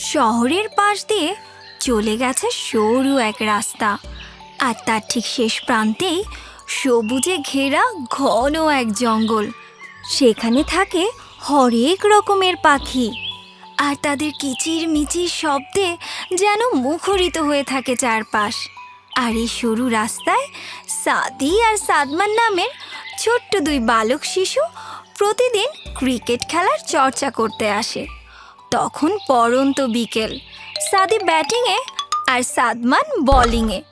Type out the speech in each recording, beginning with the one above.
শহরের পাশ দিয়ে চলে গেছে সরু এক রাস্তা। আর তার ঠিক শেষ প্রান্তেই সবুজে ঘেরা ঘন এক জঙ্গল। সেখানে থাকে হরেক রকমের পাখি। আর তাদের কিচির মিচির শব্দে যেন মুখরিত হয়ে থাকে চারপাশ। আর এই সরু রাস্তায় সাদি আর সাদমান নামের ছোট্ট দুই বালক শিশু প্রতিদিন ক্রিকেট খেলার চর্চা করতে আসে। তখন পরন্ত বিকেল। সাদি ব্যাটিংয়ে আর সাদমান বোলিংয়ে।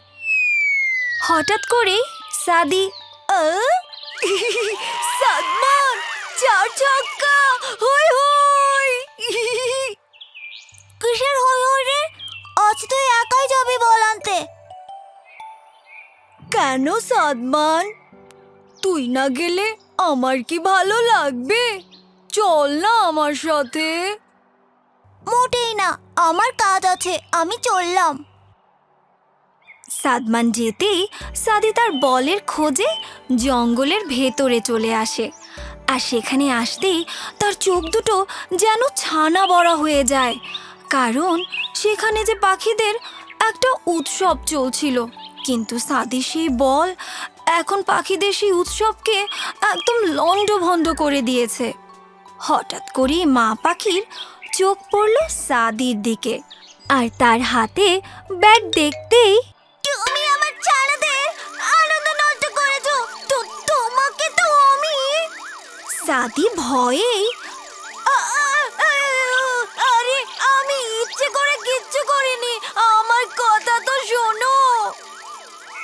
হঠাৎ করেই সাদি "আহ! সাদমান, চার ছক্কা, হই হই। কিসের হই হই রে? আজ তুই একাই যাবি বল আনতে? কেন সাদমান? তুই না গেলে আমার কি ভালো লাগবে? চল না আমার সাথে। মোটেই না, আমার কাজ আছে, আমি চললাম। সাদমান যেতেই সাদি তার বলের খোঁজে জঙ্গলের ভেতরে চলে আসে, আর সেখানে আসতেই তার চোখ দুটো যেন ছানা বড়া হয়ে যায়, কারণ সেখানে যে পাখিদের একটা উৎসব চলছিল, কিন্তু সাদি সেই বল এখন পাখিদের সেই উৎসবকে একদম লণ্ডভণ্ড করে দিয়েছে। হঠাৎ করেই মা পাখির চোখ পড়ল সাদির দিকে। আর তার হাতে ব্যাট দেখতেই, তুমি আমার ছানাদের আনন্দ নষ্ট করেছ। তো তোমাকে তো আমি। সাদি ভয়েই, "আ- আ- আ- আরে আমি ইচ্ছে করে কিচ্ছু করিনি। আমার কথা তো শোনো।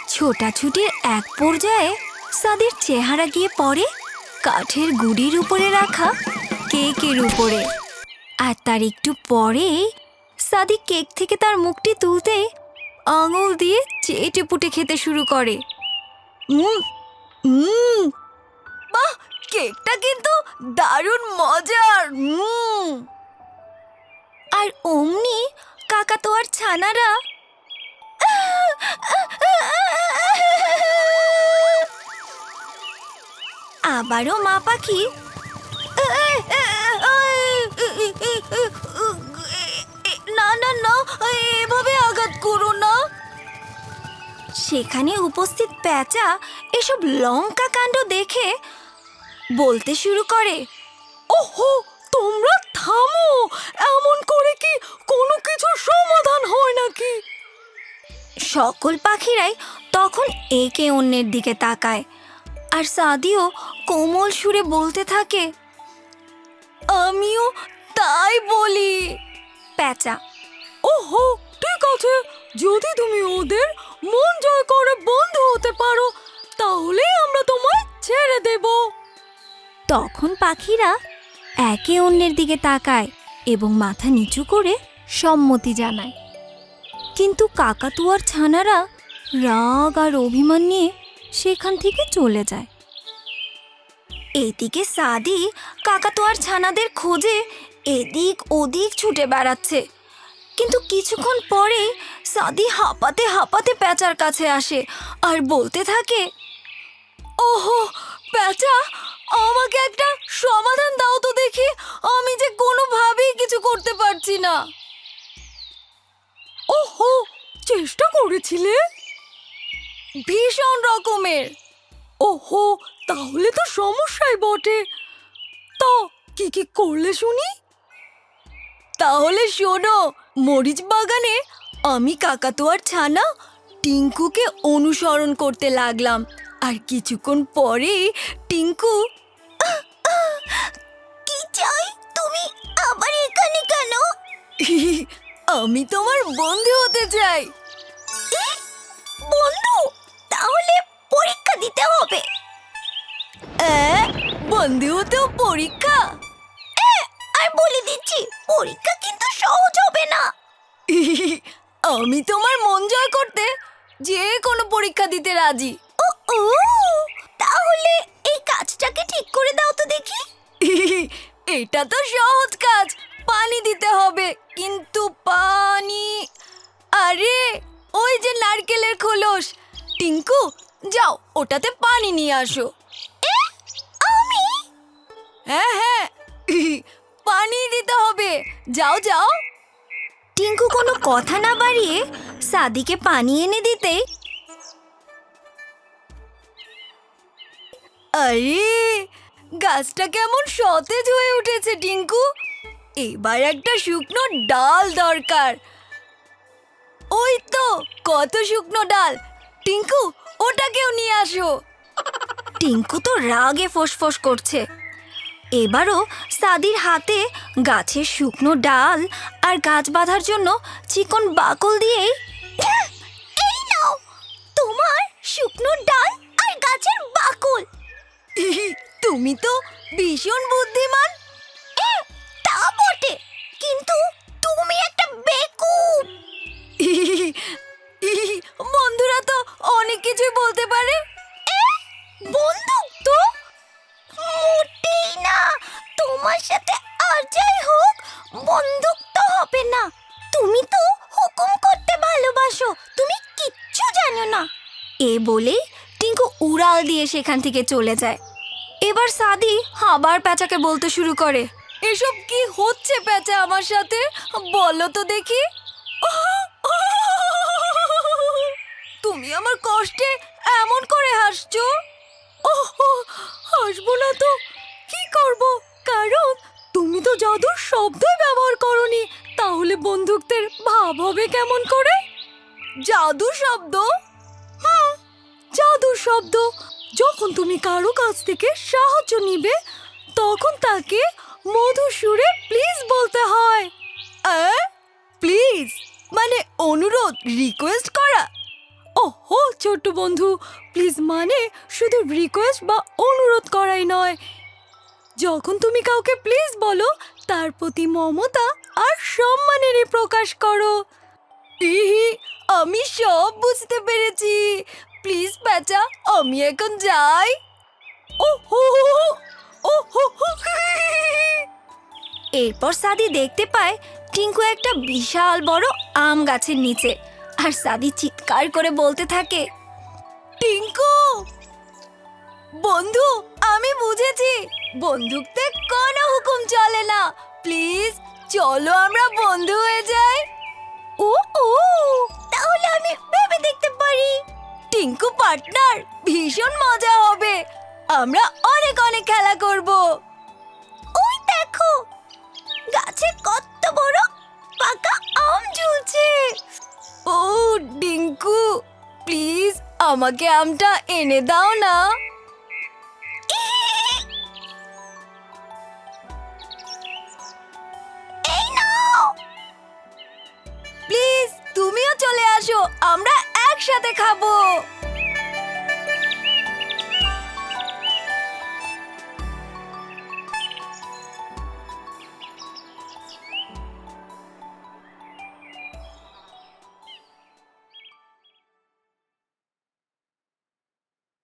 ছোটাছুটির এক পর্যায়ে সাদির চেহারা গিয়ে পড়ে কাঠের গুড়ির উপরে রাখা কেকের উপরে। আর তার একটু পরে সাদি কেক থেকে তার মুখটি তুলতে আঙুল দিয়ে চেটে পুটে খেতে শুরু করে বাহ, কেকটা কিন্তু দারুণ মজার। আর অমনি কাকাতোয়ার ছানারা আবারও মা পাখি করো না। সেখানে উপস্থিত প্যাঁচা এসব লঙ্কা কাণ্ড দেখে বলতে শুরু করে। ওহো, তোমরা থামো, এমন করে কি কোনো কিছুর সমাধান হয় নাকি? সকল পাখিরাই তখন একে অন্যের দিকে তাকায়। আর সাদিও কোমল সুরে বলতে থাকে, আমিও তাই বলি। প্যাঁচা, ওহো ঠিক আছে। যদি তুমি ওদের মন জয় করে বন্ধু হতে পারো তাহলে আমরা তোমায় ছেড়ে দেব। তখন পাখিরা একে অন্যের দিকে তাকায় এবং মাথা নিচু করে সম্মতি জানায়। কিন্তু কাকাতুয়ার ছানারা রাগ আর অভিমান নিয়ে সেখান থেকে চলে যায়। এদিকে সাদি কাকাতুয়ার ছানাদের খোঁজে এদিক ওদিক ছুটে বেড়াচ্ছে। কিন্তু কিছুক্ষণ পরে সাদি হাঁপাতে হাঁপাতে প্যাঁচার কাছে আসে আর বলতে থাকে, ওহো, প্যাঁচা, আমাকে একটা সমাধান দাও তো দেখি, আমি যে কোনোভাবেই কিছু করতে পারছি না। ওহো, চেষ্টা করেছিলে? ভীষণ রকমের। ওহো, তাহলে তো সমস্যাই বটে। তো, কি কি করলে শুনি? তাহলে শোনো মরিচ বাগানে আমি কাকাতুয়ার ছানা টিঙ্কুকে অনুসরণ করতে লাগলাম। আর কিছুক্ষণ পরে টিঙ্কু কি চাই? তুমি আবার এখানে কেন? আমি তোমার বন্ধু হতে চাই। বন্ধু? তাহলে পরীক্ষা দিতে হবে। বন্ধু হতেও পরীক্ষা? আর বলে দিচ্ছি পরীক্ষা আমি তোমার মন জয় করতে যে কোনো পরীক্ষা দিতে রাজি। ও তাহলে এই কাজটাকে ঠিক করে দাও তো দেখি। এটা তো সহজ কাজ, পানি দিতে হবে, কিন্তু পানি, আরে, ওই যে নারকেলের খোলস। টিঙ্কু, যাও, ওটাতে পানি নিয়ে আসো। হ্যাঁ হ্যাঁ পানি দিতে হবে। যাও যাও। টিঙ্কু কোনো কথা না বাড়িয়ে সাদিকে পানি এনে দিতেই আরে, গাছটা কেমন সতেজ হয়ে উঠেছে টিঙ্কু। এবার একটা শুকনো ডাল দরকার। ওই তো, কত শুকনো ডাল। টিঙ্কু, ওটাকেও নিয়ে আসো। টিঙ্কু তো রাগে ফোঁস করছে। এবারও সাদির হাতে গাছের শুকনো ডাল আর গাছ বাঁধার জন্য চিকন বাকল দিয়েই এই নাও, তোমার শুকনো ডাল আর গাছের বাকল। তুমি তো ভীষণ বুদ্ধিমান। তা বটে, কিন্তু তুমি তো হুকুম করতে ভালোবাসো। তুমি কিচ্ছু জানো না। এ বলেই টিঙ্কু উড়াল দিয়ে সেখান থেকে চলে যায়। এবার সাদি আবার প্যাঁচাকে বলতে শুরু করে। এসব কি হচ্ছে প্যাঁচা আমার সাথে? বলো তো দেখি। তুমি আমার কষ্টে এমন করে হাসছো? ওহ, হাসবো না তো। কি করব? কারণ তুমি তো জাদুর শব্দই ব্যবহার করনি। তাহলে বন্ধুত্বের ভাব হবে কেমন করে? জাদু শব্দ? হুম জাদুর শব্দ। যখন তুমি কারও কাছ থেকে সাহায্য নিবে, তখন তাকে মধুর সুরে প্লিজ বলতে হয়। প্লিজ মানে অনুরোধ রিকোয়েস্ট করা? ওহো, ছোট্ট বন্ধু প্লিজ মানে শুধু রিকোয়েস্ট বা অনুরোধ করাই নয়। যখন তুমি কাউকে প্লিজ বলো, তার প্রতি মমতা আর সম্মানেরই প্রকাশ করো। ইহি, আমি সব বুঝতে পেরেছি। প্লিজ প্যাচা আমি এখন যাই। ও ও এরপর সাদি দেখতে পায় টিঙ্কু একটা বিশাল বড় আম গাছের নিচে। আর সাদি চিৎকার করে বলতে থাকে, টিঙ্কু! বন্ধু, আমি বুঝেছি। বন্ধুত্বে কোনো হুকুম চলে না। প্লিজ চলো আমরা বন্ধু হয়ে যাই। ও ও, তাহলে আমি ভেবে দেখতে পারি। টিঙ্কু পার্টনার, ভীষণ মজা হবে। আমরা অনেক অনেক খেলা করব। ওই দেখো, গাছে কত বড় পাকা আম ঝুলছে। ও ডিঙ্কু প্লিজ আমাকে আমটা এনে দাও না। প্লিজ তুমিও চলে আসো আমরা একসাথে খাব।